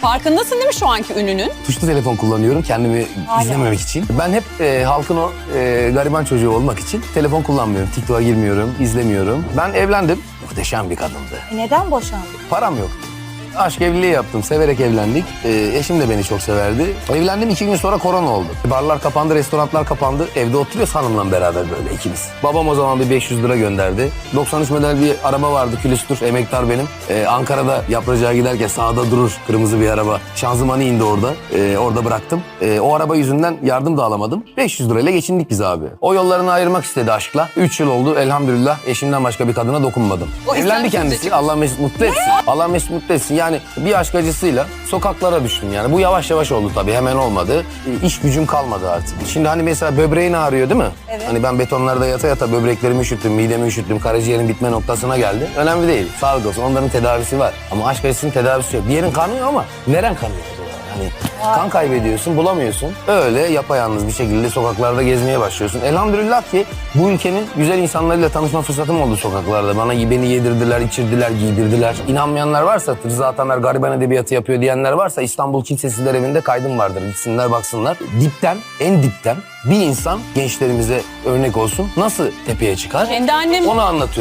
Farkındasın değil mi şu anki ününün? Tuşlu telefon kullanıyorum kendimi izlememek için. Ben hep e, halkın o e, gariban çocuğu olmak için telefon kullanmıyorum. TikTok'a girmiyorum, izlemiyorum. Ben evlendim. Muhteşem bir kadındı. E neden boşandın? Param yok. Aşk evliliği yaptım. Severek evlendik. Ee, eşim de beni çok severdi. Evlendim iki gün sonra korona oldu. Barlar kapandı, restoranlar kapandı. Evde oturuyoruz hanımla beraber böyle ikimiz. Babam o zaman bir 500 lira gönderdi. 93 model bir araba vardı külüstür. Emektar benim. Ee, Ankara'da yapracağa giderken sağda durur kırmızı bir araba. Şanzımanı indi orada. Ee, orada bıraktım. Ee, o araba yüzünden yardım da alamadım. 500 lirayla geçindik biz abi. O yollarını ayırmak istedi aşkla. 3 yıl oldu elhamdülillah eşimden başka bir kadına dokunmadım. O Evlendi kendisi. Allah mesut mutlu etsin. Allah mesut mutlu etsin. Yani bir aşk acısıyla sokaklara düştüm yani. Bu yavaş yavaş oldu tabii hemen olmadı. İş gücüm kalmadı artık. Şimdi hani mesela böbreğin ağrıyor değil mi? Evet. Hani ben betonlarda yata yata böbreklerimi üşüttüm, midemi üşüttüm, karaciğerin bitme noktasına geldi. Önemli değil. Sağlık olsun. Onların tedavisi var. Ama aşk acısının tedavisi yok. Bir yerin kanıyor ama neren kanıyor? Hani kan kaybediyorsun, bulamıyorsun. Öyle yapayalnız bir şekilde sokaklarda gezmeye başlıyorsun. Elhamdülillah ki bu ülkenin güzel insanlarıyla tanışma fırsatım oldu sokaklarda. Bana beni yedirdiler, içirdiler, giydirdiler. İnanmayanlar varsa, Rıza Atamer gariban edebiyatı yapıyor diyenler varsa İstanbul Kimsesizler Evi'nde kaydım vardır. Gitsinler baksınlar. Dipten, en dipten bir insan gençlerimize örnek olsun. Nasıl tepeye çıkar? Kendi annem Onu anlatıyor.